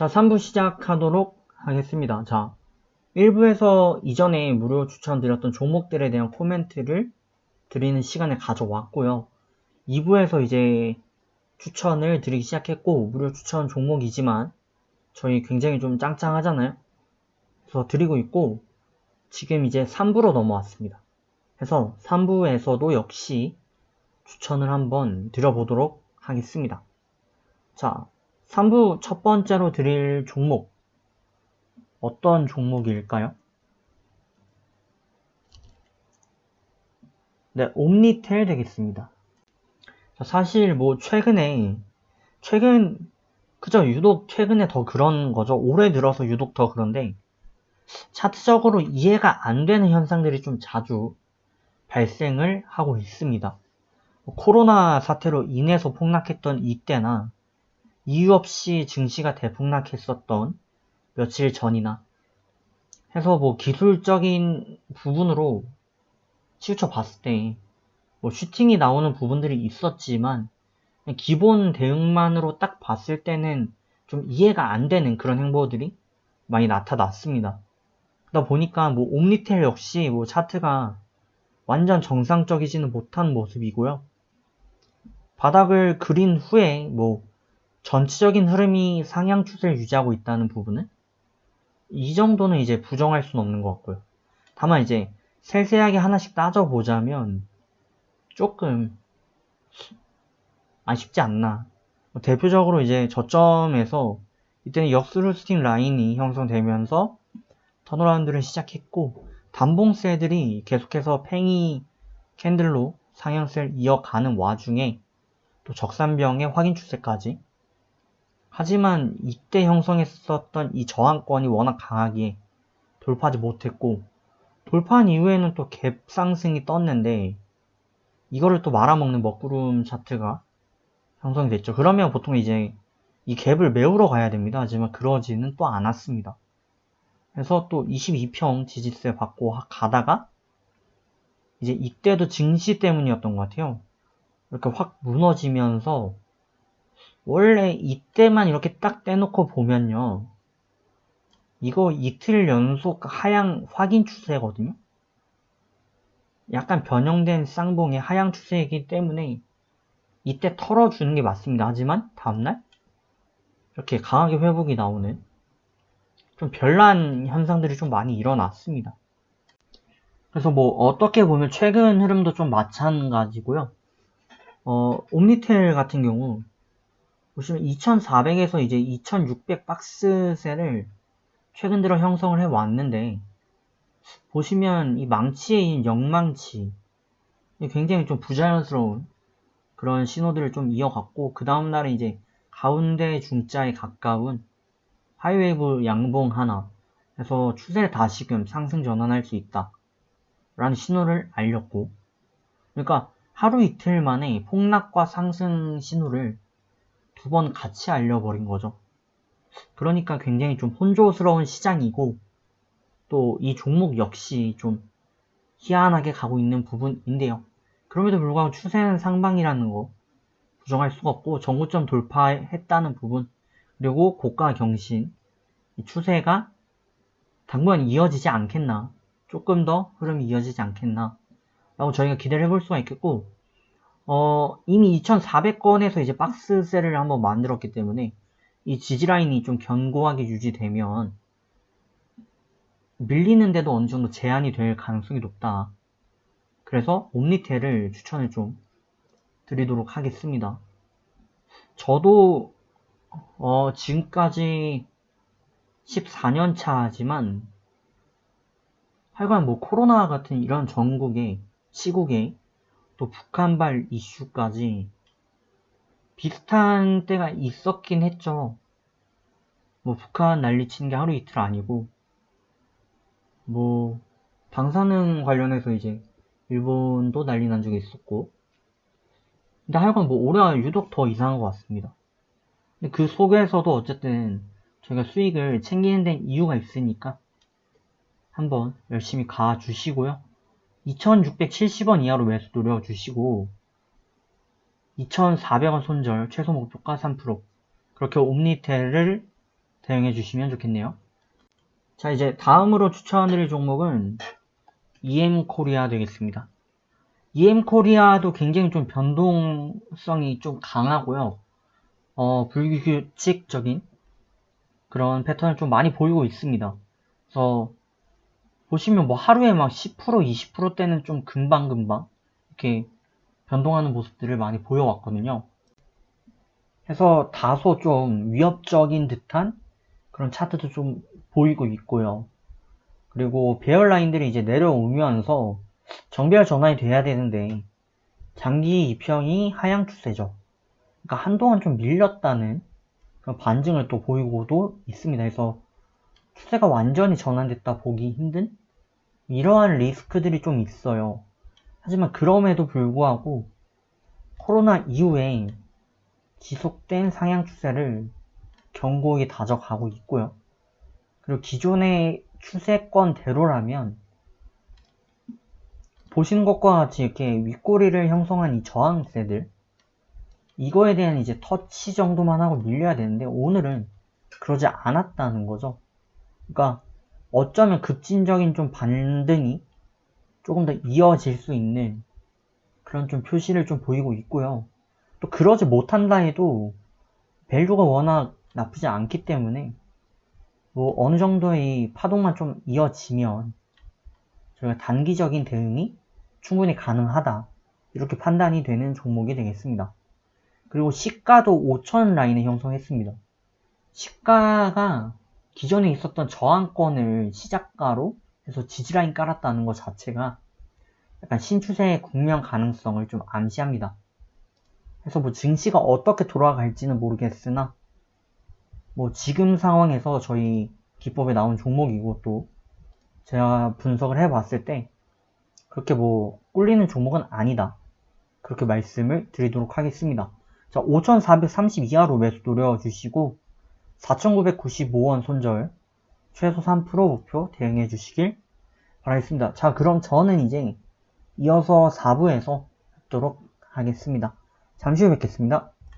자, 3부 시작하도록 하겠습니다. 자, 1부에서 이전에 무료 추천드렸던 종목들에 대한 코멘트를 드리는 시간을 가져왔고요. 2부에서 이제 추천을 드리기 시작했고, 무료 추천 종목이지만, 저희 굉장히 좀 짱짱하잖아요? 그래서 드리고 있고, 지금 이제 3부로 넘어왔습니다. 그래서 3부에서도 역시 추천을 한번 드려보도록 하겠습니다. 자, 3부 첫 번째로 드릴 종목. 어떤 종목일까요? 네, 옴니텔 되겠습니다. 자, 사실 뭐 최근에, 최근, 그저 유독 최근에 더 그런 거죠. 올해 들어서 유독 더 그런데, 차트적으로 이해가 안 되는 현상들이 좀 자주 발생을 하고 있습니다. 뭐 코로나 사태로 인해서 폭락했던 이때나 이유 없이 증시가 대폭락했었던 며칠 전이나 해서 뭐 기술적인 부분으로 치우쳐 봤을 때 뭐 슈팅이 나오는 부분들이 있었지만 기본 대응만으로 딱 봤을 때는 좀 이해가 안 되는 그런 행보들이 많이 나타났습니다. 그러다 보니까 뭐 옴니텔 역시 뭐 차트가 완전 정상적이지는 못한 모습이고요. 바닥을 그린 후에 뭐 전체적인 흐름이 상향 추세를 유지하고 있다는 부분은 이 정도는 이제 부정할 수는 없는 것 같고요. 다만 이제 세세하게 하나씩 따져보자면 조금 아쉽지 않나. 뭐 대표적으로 이제 저점에서 이때는 역스루스팅 라인이 형성되면서 턴어라운드를 시작했고 단봉세들이 계속해서 팽이 캔들로 상향세를 이어가는 와중에 또 적산병의 확인 추세까지 하지만 이때 형성했었던 이 저항권이 워낙 강하기에 돌파하지 못했고 돌파한 이후에는 또 갭 상승이 떴는데 이거를 또 말아먹는 먹구름 차트가 형성이 됐죠. 그러면 보통 이제 이 갭을 메우러 가야 됩니다. 하지만 그러지는 또 않았습니다. 그래서 또 22평 지지세 받고 가다가 이제 이때도 증시 때문이었던 것 같아요. 이렇게 확 무너지면서 원래 이때만 이렇게 딱 떼놓고 보면요. 이거 이틀 연속 하향 확인 추세거든요. 약간 변형된 쌍봉의 하향 추세이기 때문에 이때 털어주는 게 맞습니다. 하지만 다음날 이렇게 강하게 회복이 나오는 좀 별난 현상들이 좀 많이 일어났습니다. 그래서 뭐 어떻게 보면 최근 흐름도 좀 마찬가지고요. 어, 옴니텔 같은 경우 보시면 2400에서 이제 2600 박스셀을 최근 들어 형성을 해 왔는데 보시면 이 망치의 영망치 굉장히 좀 부자연스러운 그런 신호들을 좀 이어갔고 그 다음날은 이제 가운데 중자에 가까운 하이웨이브 양봉 하나 해서 추세를 다시금 상승 전환할 수 있다 라는 신호를 알렸고 그러니까 하루 이틀 만에 폭락과 상승 신호를 두 번 같이 알려버린 거죠. 그러니까 굉장히 좀 혼조스러운 시장이고 또 이 종목 역시 좀 희한하게 가고 있는 부분인데요. 그럼에도 불구하고 추세는 상방이라는 거 부정할 수가 없고 정고점 돌파했다는 부분 그리고 고가 경신 이 추세가 당분간 이어지지 않겠나 조금 더 흐름이 이어지지 않겠나 라고 저희가 기대를 해볼 수가 있겠고 어, 이미 2400건에서 이제 박스셀을 한번 만들었기 때문에 이 지지라인이 좀 견고하게 유지되면 밀리는데도 어느 정도 제한이 될 가능성이 높다. 그래서 옴니텔을 추천을 좀 드리도록 하겠습니다. 저도 어, 지금까지 14년 차지만 하여간 뭐 코로나 같은 이런 전국의 시국에 또 북한발 이슈까지 비슷한 때가 있었긴 했죠. 뭐 북한 난리치는 게 하루 이틀 아니고 뭐 방사능 관련해서 이제 일본도 난리 난 적이 있었고 근데 하여간 뭐 올해가 유독 더 이상한 것 같습니다. 근데 그 속에서도 어쨌든 저희가 수익을 챙기는 데 이유가 있으니까 한번 열심히 가주시고요. 2670원 이하로 매수 노려주시고 2400원 손절 최소 목표가 3% 그렇게 옴니텔을 대응해 주시면 좋겠네요. 자, 이제 다음으로 추천드릴 종목은 EM 코리아 되겠습니다. EM 코리아도 굉장히 좀 변동성이 좀 강하고요. 어, 불규칙적인 그런 패턴을 좀 많이 보이고 있습니다. 그래서 보시면 뭐 하루에 막 10% 20%대는 좀 금방금방 이렇게 변동하는 모습들을 많이 보여왔거든요. 해서 다소 좀 위협적인 듯한 그런 차트도 좀 보이고 있고요. 그리고 배열 라인들이 이제 내려오면서 정배열 전환이 돼야 되는데 장기 이평이 하향 추세죠. 그러니까 한동안 좀 밀렸다는 그런 반증을 또 보이고도 있습니다. 그래서 추세가 완전히 전환됐다 보기 힘든 이러한 리스크들이 좀 있어요. 하지만 그럼에도 불구하고 코로나 이후에 지속된 상향 추세를 견고히 다져가고 있고요. 그리고 기존의 추세권대로라면 보시는 것과 같이 이렇게 윗꼬리를 형성한 이 저항세들 이거에 대한 이제 터치 정도만 하고 밀려야 되는데 오늘은 그러지 않았다는 거죠. 그러니까 어쩌면 급진적인 좀 반등이 조금 더 이어질 수 있는 그런 좀 표시를 좀 보이고 있고요. 또 그러지 못한다 해도 밸류가 워낙 나쁘지 않기 때문에 뭐 어느 정도의 파동만 좀 이어지면 저희가 단기적인 대응이 충분히 가능하다 이렇게 판단이 되는 종목이 되겠습니다. 그리고 시가도 5천 라인을 형성했습니다. 시가가 기존에 있었던 저항권을 시작가로 해서 지지라인 깔았다는 것 자체가 약간 신추세의 국면 가능성을 좀 암시합니다. 그래서 뭐 증시가 어떻게 돌아갈지는 모르겠으나 뭐 지금 상황에서 저희 기법에 나온 종목이고 또 제가 분석을 해봤을 때 그렇게 뭐 꿀리는 종목은 아니다. 그렇게 말씀을 드리도록 하겠습니다. 자, 5,430 이하로 매수 노려주시고 4,995원 손절 최소 3% 목표 대응해 주시길 바라겠습니다. 자, 그럼 저는 이제 이어서 4부에서 뵙도록 하겠습니다. 잠시 후 뵙겠습니다.